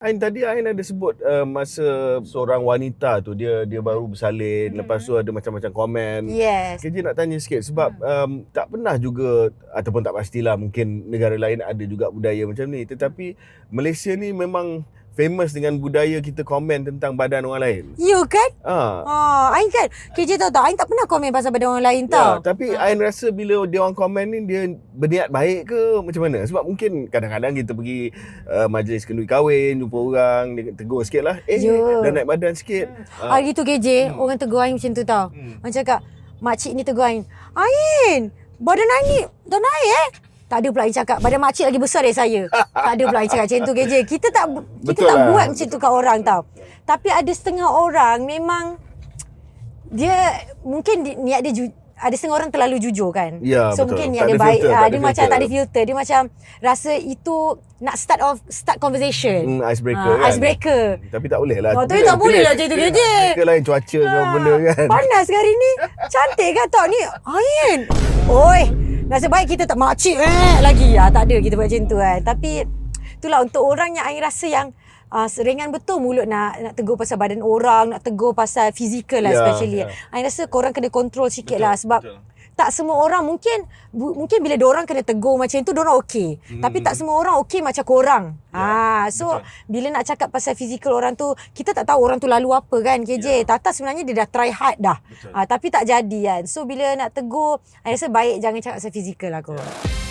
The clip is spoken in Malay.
Ain tadi Ain ada sebut uh, masa seorang wanita tu dia dia baru bersalin Hmm. lepas tu ada macam-macam komen. Yes. KJ nak tanya sikit sebab um, tak pernah juga ataupun tak pastilah mungkin negara lain ada juga budaya macam ni tetapi Malaysia ni memang famous dengan budaya kita komen tentang badan orang lain. You kan? Ah. Ah, Ain kan KJ tahu tak Ain tak pernah komen pasal badan orang lain Ya, tau tapi Ain rasa bila dia orang komen ni dia berniat baik ke macam mana? Sebab mungkin kadang-kadang kita pergi uh, majlis kenduri kahwin, jumpa orang, dia tegur sikit lah. Eh, Ya. dah naik badan sikit. Ah. Hari tu KJ Orang tegur Ain macam tu tau Hmm. Macam cakap Makcik ni tegur Ain Ain Badan Ain ni Dah naik eh tak ada pula Ain cakap Badan makcik lagi besar dari saya. Tak ada pula Ain cakap macam tu KJ Kita tak Kita Betul tak lah. buat macam tu kat orang tau. Tapi ada setengah orang Memang Dia Mungkin di, niat dia ju, Ada setengah orang terlalu jujur kan? Ya, So betul. mungkin niat ada dia baik. filter, ah, tak Dia ada macam tak ada filter. Dia macam Rasa itu Nak start off Start conversation. Hmm, icebreaker Ah, kan. Icebreaker. Tapi tak boleh lah. Oh, tapi tak boleh lah macam tu, KJ. Icebreaker lain cuaca ke benda kan. Panas ke hari ni. Cantik kan tak ni? Ain. Oi Nasib baik kita tak makcik eh lagi. Ya, Tak ada kita buat macam tu kan Tapi Itulah untuk orang yang Ain rasa yang uh, Seringan betul mulut nak nak tegur pasal badan orang Nak tegur pasal fizikal lah Ya, especially. ya. Ain rasa korang kena control sikit lah Sebab tak semua orang mungkin bu, mungkin bila orang kena tegur macam tu orang okey. Hmm. tapi tak semua orang okey macam korang. Ya, ah so betul. bila nak cakap pasal fizikal orang tu kita tak tahu orang tu lalu apa kan KJ ya. Tata sebenarnya dia dah try hard dah. Ah, tapi tak jadi kan. So bila nak tegur I rasa baik jangan cakap pasal fizikal lah korang